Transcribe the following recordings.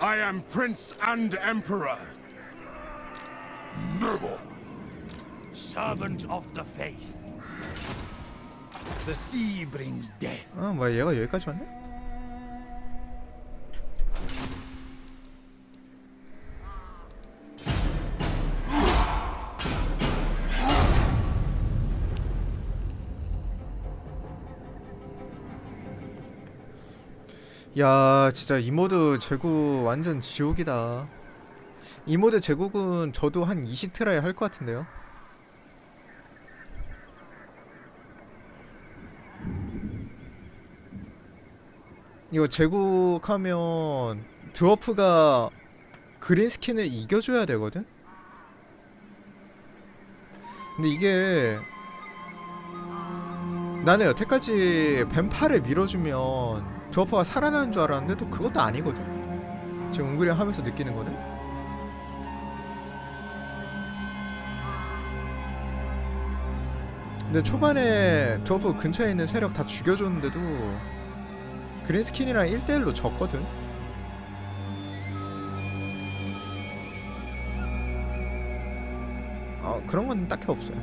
I am Prince and Emperor. Never. servant of the faith. The sea brings death. 아 뭐야 얘가 여기까지 왔네? 야 진짜 이 모드 제국 완전 지옥이다 이 모드 제국은 저도 한 20트라이 할 것 같은데요 이거 제국하면 드워프가 그린 스킨을 이겨줘야 되거든? 근데 이게 나는 여태까지 뱀파를 밀어주면 드워프가 살아나는 줄 알았는데 또 그것도 아니거든 지금 웅그리 하면서 느끼는 거는 근데 초반에 드워프 근처에 있는 세력 다 죽여줬는데도 그린 스킨이랑 1대1로 졌거든. 아 그런 건 딱히 없어요.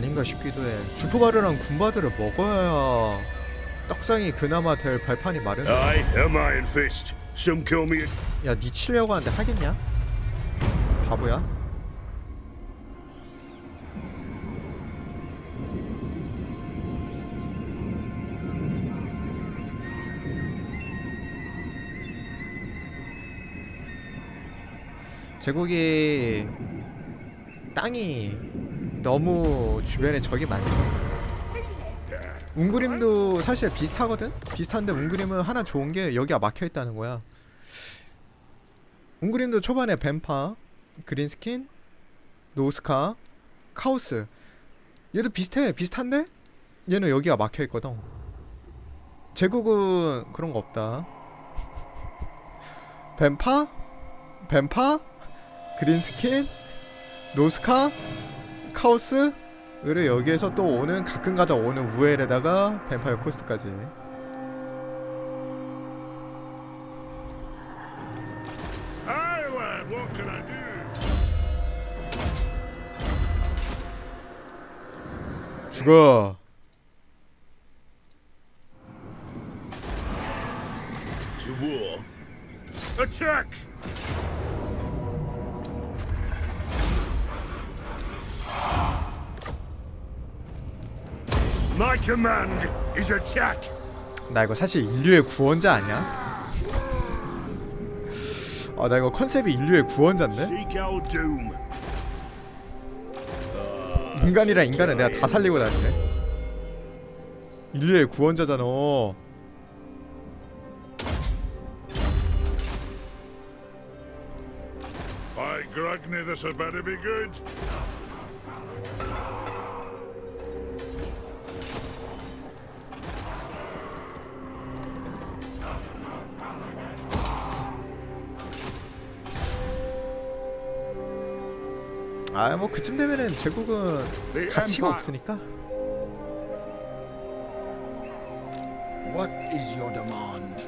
아닌가 싶기도 해. 주포바르랑 군바드를 먹어야 떡상이 그나마 될 발판이 마련. I am Iron Fist. Some call me a 야, 니 치려고 하는데 하겠냐? 바보야? 제국이 땅이 너무 주변에 적이 많죠. 웅그림도 사실 비슷하거든? 비슷한데 웅그림은 하나 좋은 게 여기가 막혀 있다는 거야. 웅그림도 초반에 뱀파, 그린스킨, 노스카, 카오스. 얘도 비슷해. 비슷한데? 얘는 여기가 막혀 있거든. 제국은 그런 거 없다. 뱀파, 뱀파, 그린스킨, 노스카, 카오스. 의뢰 여기에서 또 오는 가끔가다 오는 우엘에다가 뱀파이어 코스트까지. 죽어. Attack! 나 이거 사실 인류의 구원자 아니야? 아 나 이거 컨셉이 인류의 구원자인데? 인간이랑 인간을 내가 다 살리고 다니네. 인류의 구원자잖아 아 뭐 그쯤 되면은 제국은 가치가 없으니까 What is your demand?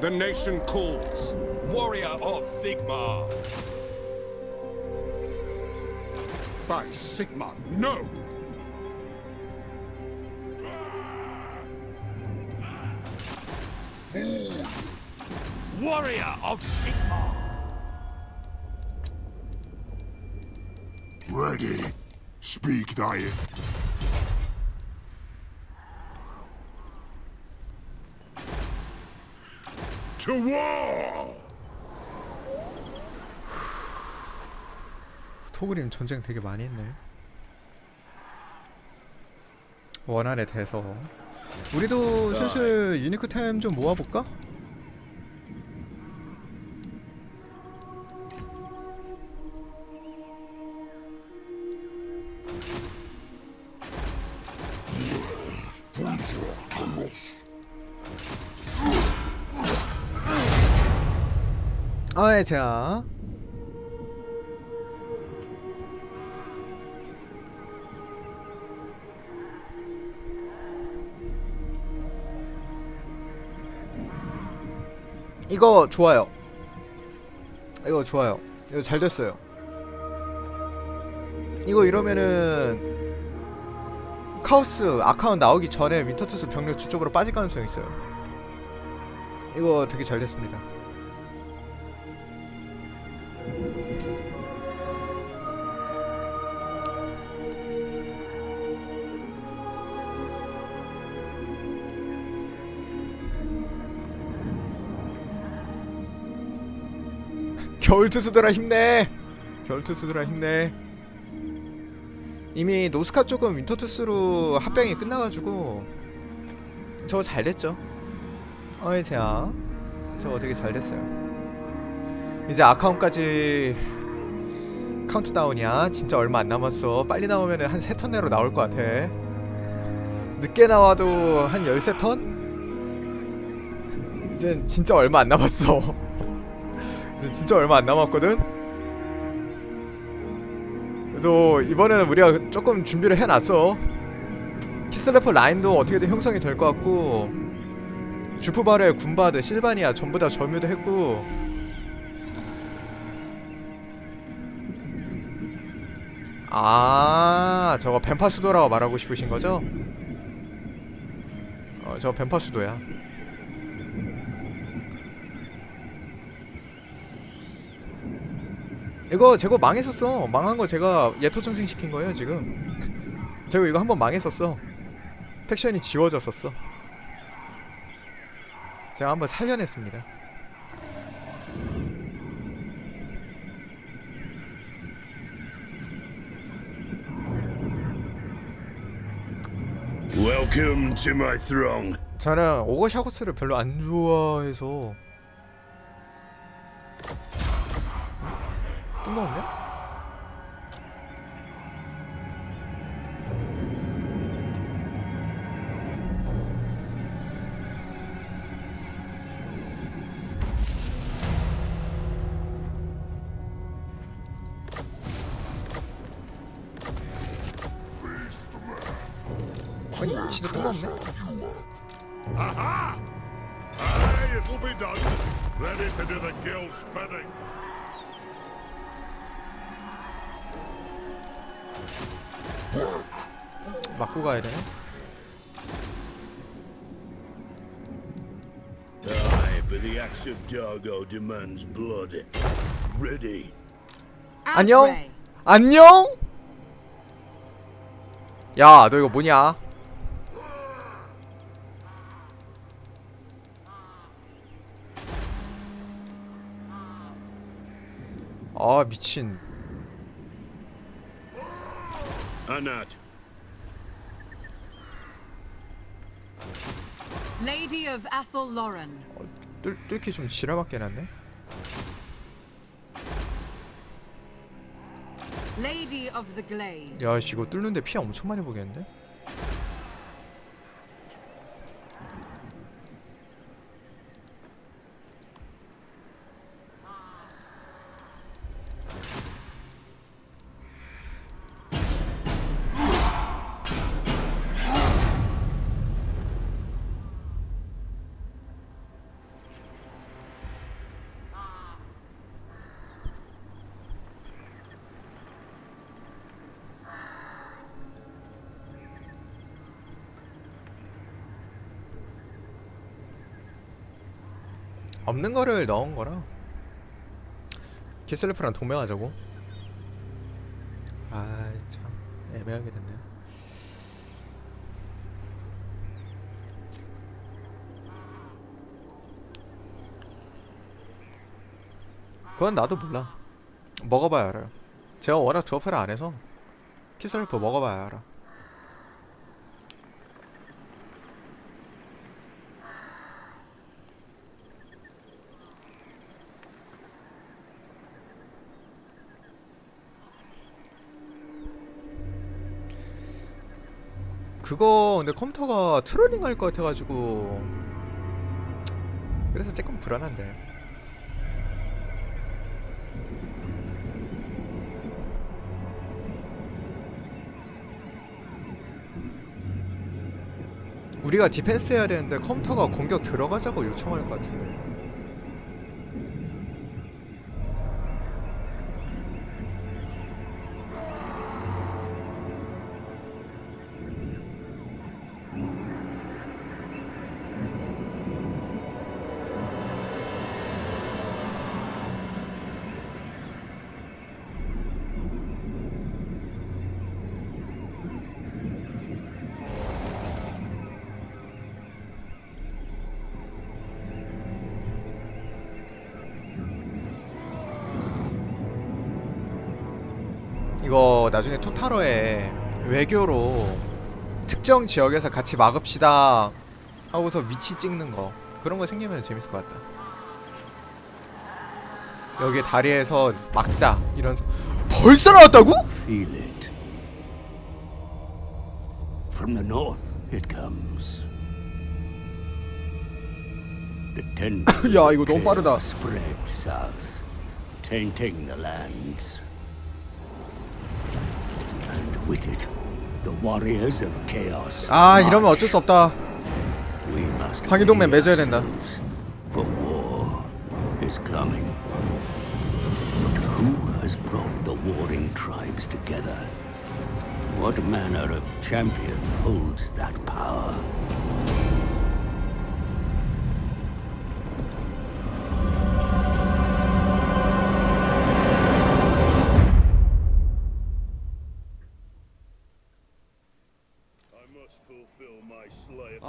The nation calls. Warrior of Sigmar. By Sigma, no! Warrior of Sigmar. Ready. Speak thy. To war! 토그림 전쟁 되게 많이 했네 원한에 대해서 우리도 슬슬 유니크 템 좀 모아볼까? 자. 이거 좋아요. 이거 좋아요. 이거 잘 됐어요. 이거 이러면은 카오스 아카운 나오기 전에 윈터투스 병력 저쪽으로 빠질 가능성이 있어요. 이거 되게 잘 됐습니다 겨울 투수들아 힘내. 겨울 투수들아 힘내. 이미 노스카 쪽은 윈터 투수로 합병이 끝나가지고 저거 잘 됐죠. 어이 제야, 저거 되게 잘 됐어요. 이제 아카운까지 카운트다운이야. 진짜 얼마 안 남았어. 빨리 나오면 한세 턴 내로 나올 것 같아. 늦게 나와도 한 열세 턴? 이젠 진짜 얼마 안 남았어. 이제 진짜 얼마 안 남았거든. 그래도 이번에는 우리가 조금 준비를 해놨어. 키슬레퍼 라인도 어떻게든 형성이 될 것 같고 주프바르, 군바드, 실바니아 전부 다 점유도 했고 아 저거 뱀파 수도라고 말하고 싶으신 거죠? 어 저거 뱀파 수도야. 이거 제거 망했었어. 망한 거 제가 예토전생 시킨 거예요 지금. 제가 이거 한번 망했었어. 팩션이 지워졌었어. 제가 한번 살려냈습니다. Welcome to my throng. 저는 오거샤고스를 별로 안 좋아해서 뜬금없네? 아니 진짜 guild spinning. 맞고 가야 되네. Aye, but the axe of Dargo demands blood. Ready. 안녕? 안녕? 야, 너 이거 뭐냐? 아, 미친. Anat. Lady of Athel Lauren. 뚫, 뚫기 좀 지랄맞게 해놨네? Lady of the Glade. 야, 씨, 이거 뚫는데 피 엄청 많이 보겠는데? 없는 거를 넣은 거라. 키슬레프랑 동맹하자고. 아, 참 애매하게 됐네. 그건 나도 몰라. 먹어봐야 알아요. 제가 워낙 드워프를 안 해서 키슬레프 먹어봐야 알아. 그거 근데 컴퓨터가 트롤링 할 것 같아가지고. 그래서 조금 불안한데. 우리가 디펜스 해야 되는데 컴퓨터가 공격 들어가자고 요청할 것 같은데. 외교로 특정 지역에서 같이 막읍시다 하고서 위치 찍는 거 그런 거 생기면 재밌을 것 같다. 여기 다리에서 막자 이런 벌써 나왔다고? Feel it. From the north it comes. The tendrils 야, 이거 너무 빠르다. Spread south, tainting the lands. And with it, the warriors of chaos. 아 이러면 march. 어쩔 수 없다. We must 방위동맹 ready 맺어야 된다. ourselves, For war is coming. But who has brought the warring tribes together? What manner of champion holds that power?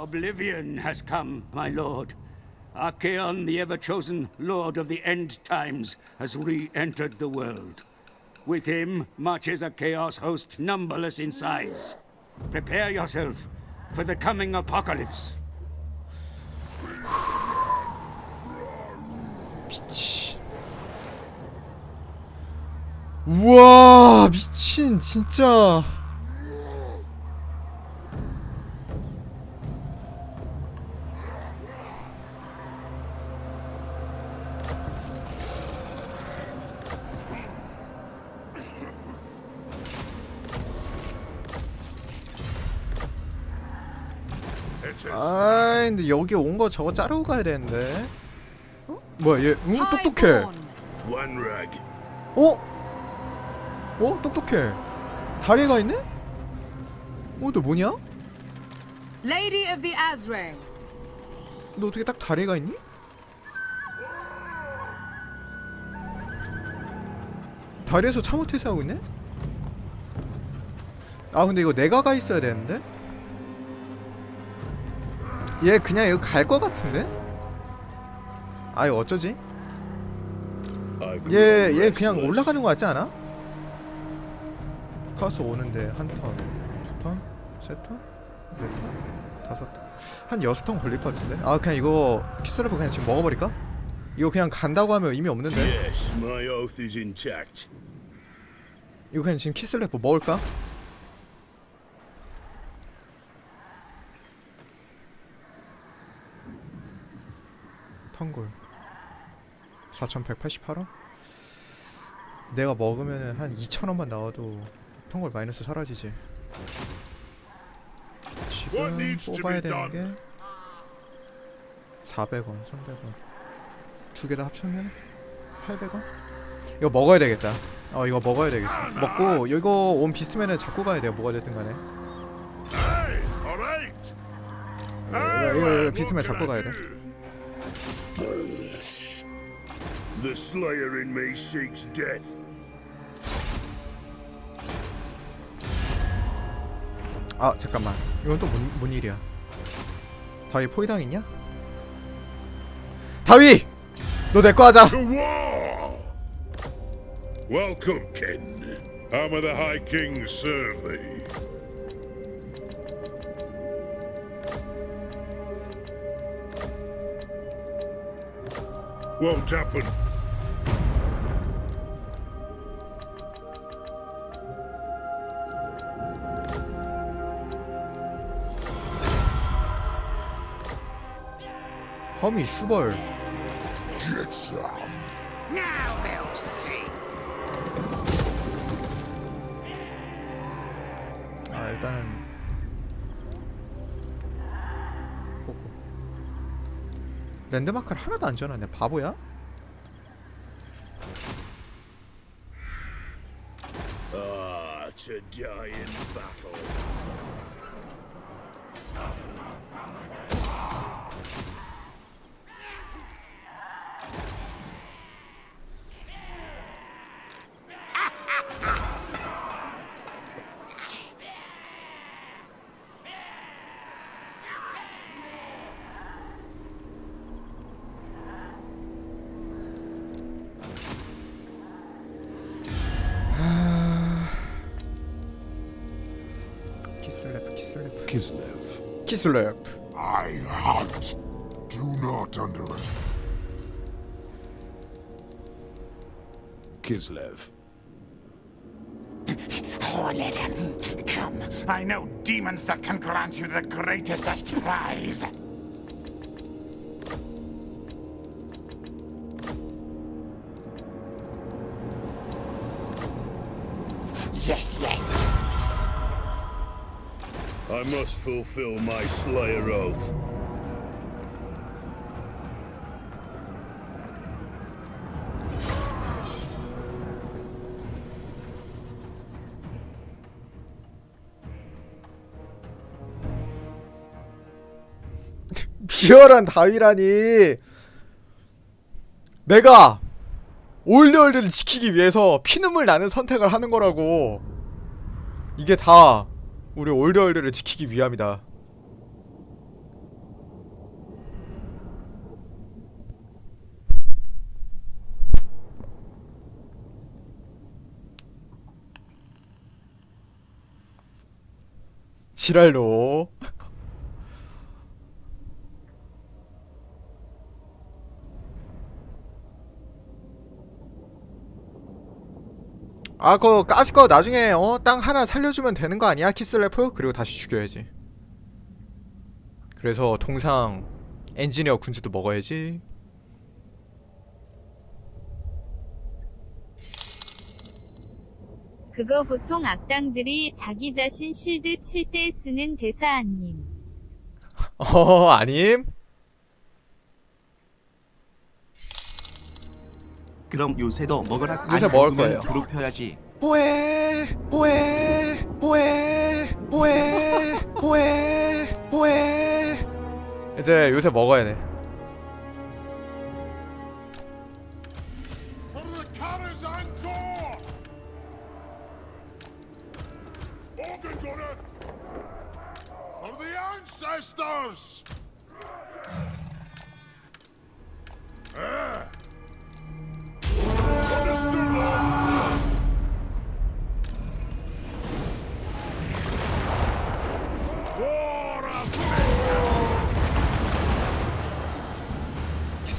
Oblivion has come, my lord. Archaon, the ever-chosen lord of the end times, has re-entered the world. With him marches a chaos host numberless in size. Prepare yourself for the coming apocalypse. 우와 미친 진짜. 여기 온 거 저거 자르고 가야 되는데. 어? 뭐야 얘 응, 똑똑해. 어? 어? 똑똑해. 다리가 있네? 어, 너 뭐냐? Lady of the Azray. 너 어떻게 딱 다리가 있니? 다리에서 참호 퇴사하고 있네? 아 근데 이거 내가 가 있어야 되는데? 얘 그냥 이거 갈 것 같은데? 아 이거 어쩌지? 얘 얘 그냥 올라가는 거 같지 않아? 카스 오는데 한 턴, 두 턴, 세 턴, 네 턴, 다섯 턴, 한 여섯 턴 걸릴 것 같은데? 아 그냥 이거 키스레프 그냥 지금 먹어버릴까? 이거 그냥 간다고 하면 의미 없는데? Yes, my oath is intact. 이거 그냥 지금 키스레프 먹을까? 턴골. 4188원? 내가 먹으면은 한 2,000원만 나와도 턴골 마이너스 사라지지. 지금 뽑아야 되는 게 400원, 300원. 두 개 다 합치면 800원? 이거 먹어야 되겠다. 어 이거 먹어야 되겠어. 먹고 이거 온 비스면은 잡고 가야 돼요 뭐가 됐든 간에. Right. 이거, 이거, 이거 비스면 잡고 가야 돼 The slayer in me seeks death. 아 잠깐만 이건 또뭔 일이야 다위 포위당 있냐? 다위! 너 내 거 하자 To war! Welcome, Ken. How may the High King serve thee? Won't happen. 허미 슈벌. 아 일단은. 랜드마크를 하나도 안 지어놨네. 바보야? 아, to die in. 키슬래프 키슬래프 Kislev. 키슬래프 I hunt. Do not underestimate. Kislev. Oh, let him come. I know demons that can grant you the greatest prize. Must fulfill my Slayer oath. 비열한 다위라니 내가 올드월드를 지키기 위해서 피눈물 나는 선택을 하는 거라고 이게 다 우리 올드월드를 지키기 위함이다. 지랄로 아, 그거 까짓 거 나중에 어, 땅 하나 살려주면 되는 거 아니야? 키슬래프? 그리고 다시 죽여야지. 그래서 통상 엔지니어 군주도 먹어야지. 그거 보통 악당들이 자기 자신 실드 칠 때 쓰는 대사 아님. 어, 아님. 그럼 요새도 먹으라. 요새 안 먹을 거예요. 괴롭혀야지. 호에 호에 호에 호에 호에 호에 이제 요새 먹어야 돼.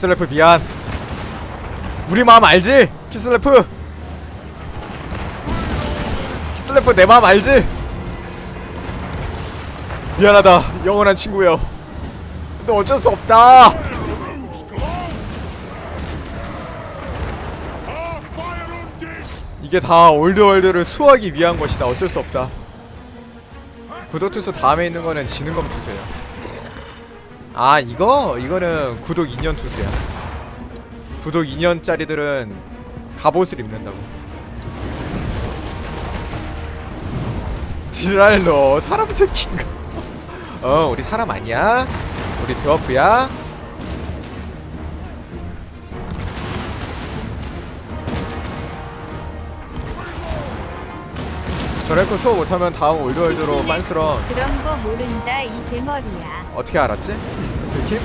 키슬래프 미안. 우리 마음 알지? 키슬래프. 키슬래프 내 마음 알지? 미안하다. 영원한 친구여. 근데 어쩔 수 없다. 이게 다 올드월드를 수호하기 위한 것이다. 어쩔 수 없다. 구독 투수 다음에 있는 거는 지는 검 투수예요. 아 이거 이거는 구독 2년 투수야. 구독 2년짜리들은 갑옷을 입는다고. 지랄로 사람 새끼인가? 어 우리 사람 아니야? 우리 드워프야? 저래코 수업 못하면 다음 올드월드로 빤스런 그런 거 모른다 이 대머리야. 어떻게 알았지? Unite!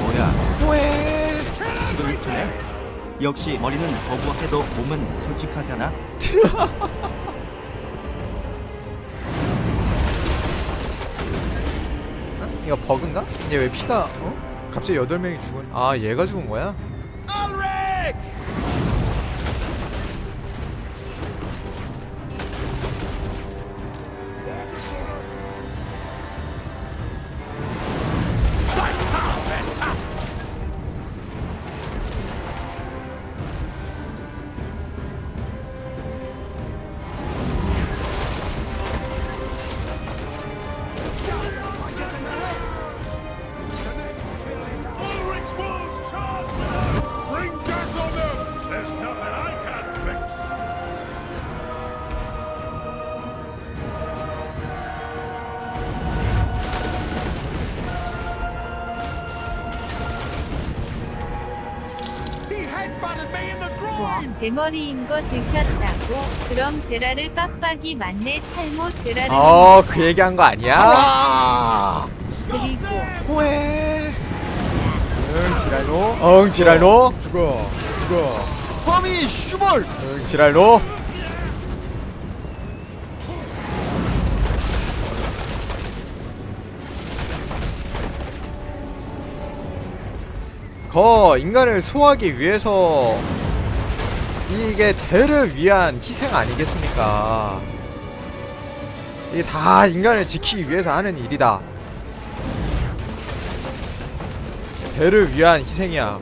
뭐야? 왜? 시도를 주네. 역시 머리는 거부해도 몸은 솔직하잖아. 이거 버그인가? 얘 왜 피가 어? 갑자기 8명이 죽은 아 얘가 죽은 거야? 대머리인 거 들켰다고? 그럼 제라를 빡빡이 맞네 탈모 제라를 어, 그 얘기한 거 아니야? 그리고 뭐해? 응, 지랄노. 응, 지랄노. 죽어. 죽어. 허미 슈벌. 응, 지랄노. 거 인간을 소화하기 위해서 이게 대를 위한 희생 아니겠습니까? 이게 다 인간을 지키기 위해서 하는 일이다. 대를 위한 희생이야.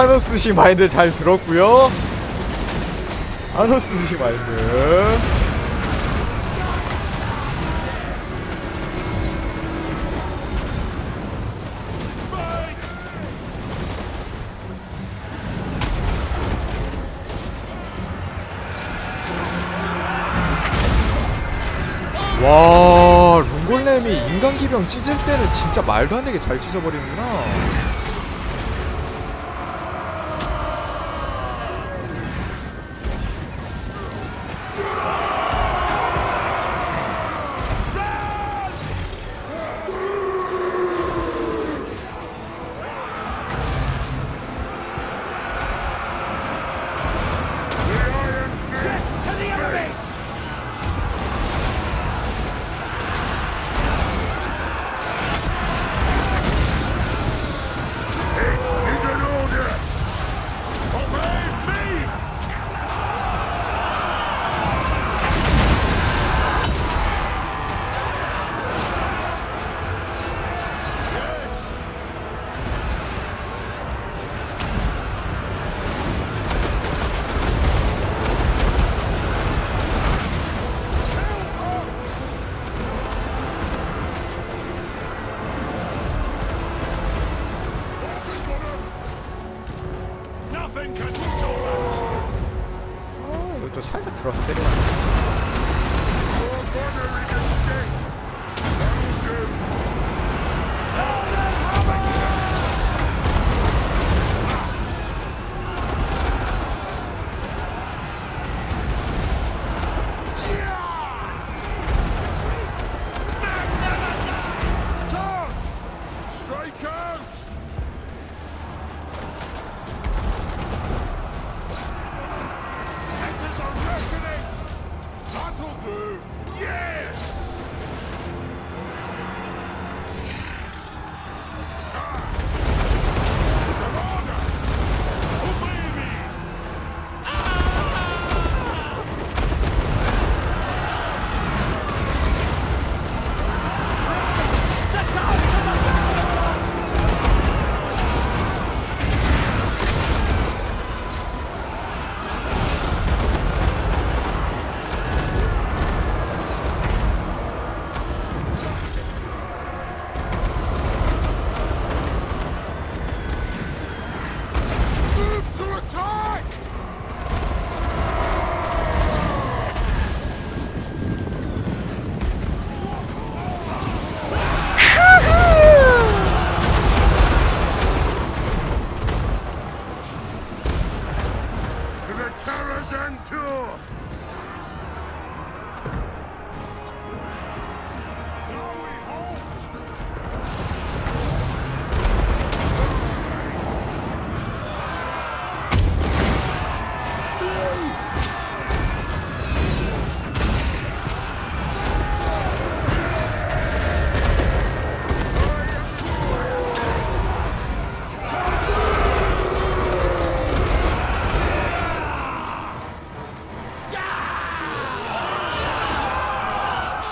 타노스시 마인드 잘 들었고요. 타노스시 마인드. 와, 룽골렘이 인간 기병 찢을 때는 진짜 말도 안 되게 잘 찢어버리는구나.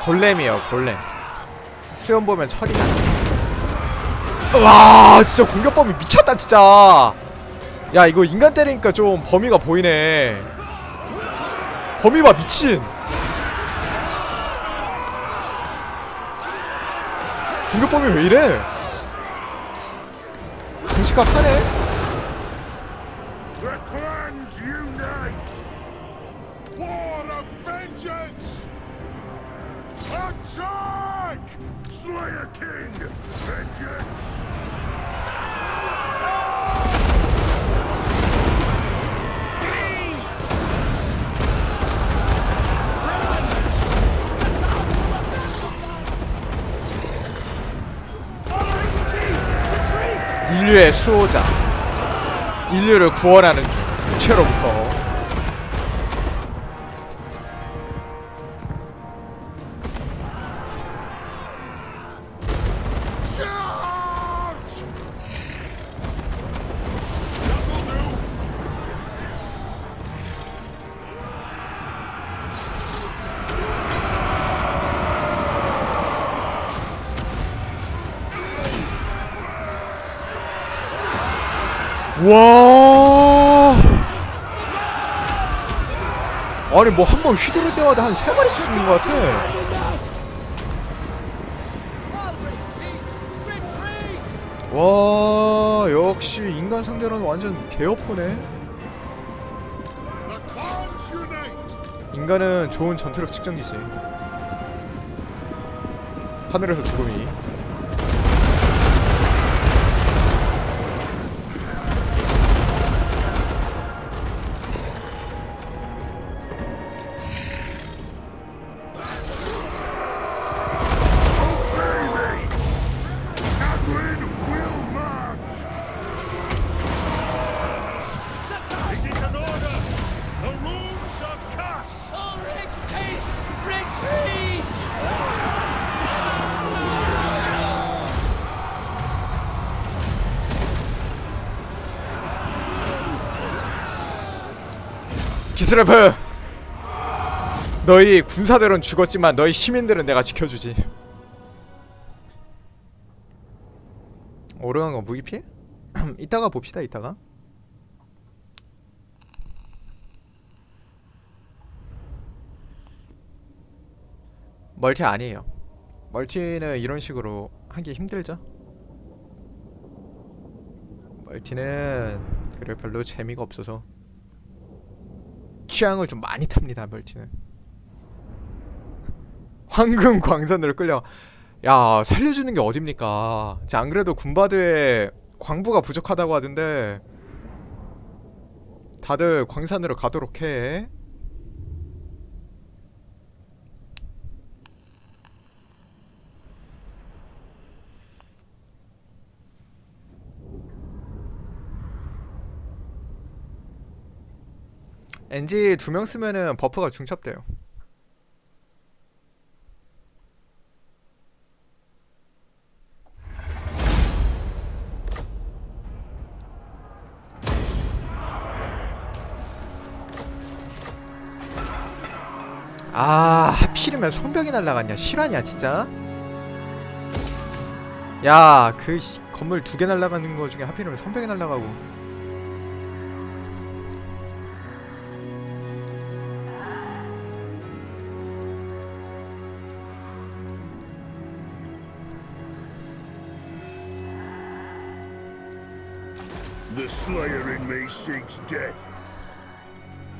골렘이요, 골렘. 수염 보면 철이 나. 와, 진짜 공격 범위 미쳤다, 진짜. 야 이거 인간 때리니까 좀 범위가 보이네 범위 봐 미친 공격 범위 왜 이래 공식값 하네 The clans unite! War of vengeance! Attack! Slayer King! Vengeance! 인류의 수호자 인류를 구원하는 부채로부터 와. 아니 뭐 한 번 휘두를 때마다 한 세 마리씩 죽는 것 같아. 와 역시 인간 상대로는 완전 개어포네! 인간은 좋은 전투력 측정기지. 하늘에서 죽음이 기스레프 너희 군사들은 죽었지만 너희 시민들은 내가 지켜주지. 오르간 거 무기 피해? 이따가 봅시다 이따가. 멀티 아니에요. 멀티는 이런 식으로 하기 힘들죠? 멀티는 그래 별로 재미가 없어서 취향을 좀 많이 탑니다 멀티는. 황금 광산으로 끌려. 야 살려주는 게 어딥니까? 자, 안 그래도 군바드에 광부가 부족하다고 하던데 다들 광산으로 가도록 해 NG 두 명 쓰면은 버프가 중첩돼요. 아 하필이면 성벽이 날라갔냐? 실화냐 진짜? 야 그 건물 두 개 날라가는 거 중에 하필이면 성벽이 날라가고 seeks death.